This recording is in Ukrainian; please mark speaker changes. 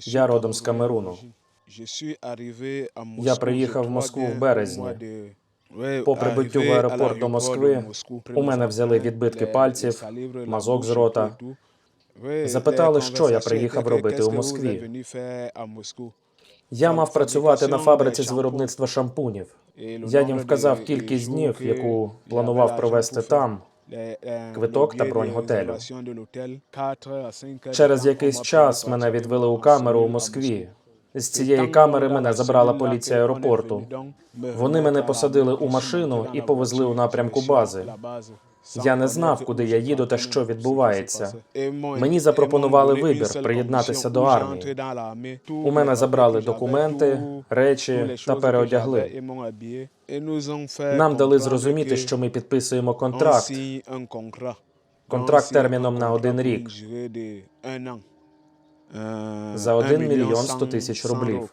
Speaker 1: Я родом з Камеруну.
Speaker 2: Я приїхав в Москву в березні.
Speaker 1: По прибуттю в аеропорт до Москви у мене взяли відбитки пальців, мазок з рота.
Speaker 2: Запитали, що я приїхав робити у Москві.
Speaker 1: Я мав працювати на фабриці з виробництва шампунів. Я їм вказав кількість днів, яку планував провести там.
Speaker 2: Квиток та бронь готелю.
Speaker 1: Через якийсь час мене відвели у камеру у Москві. З цієї камери мене забрала поліція аеропорту. Вони мене посадили у машину і повезли у напрямку бази. Я не знав, куди я їду та що відбувається. Мені запропонували вибір приєднатися до армії. У мене забрали документи, речі та переодягли. Нам дали зрозуміти, що ми підписуємо контракт. Контракт терміном на один рік
Speaker 2: за 1
Speaker 1: мільйон 100 тисяч рублів.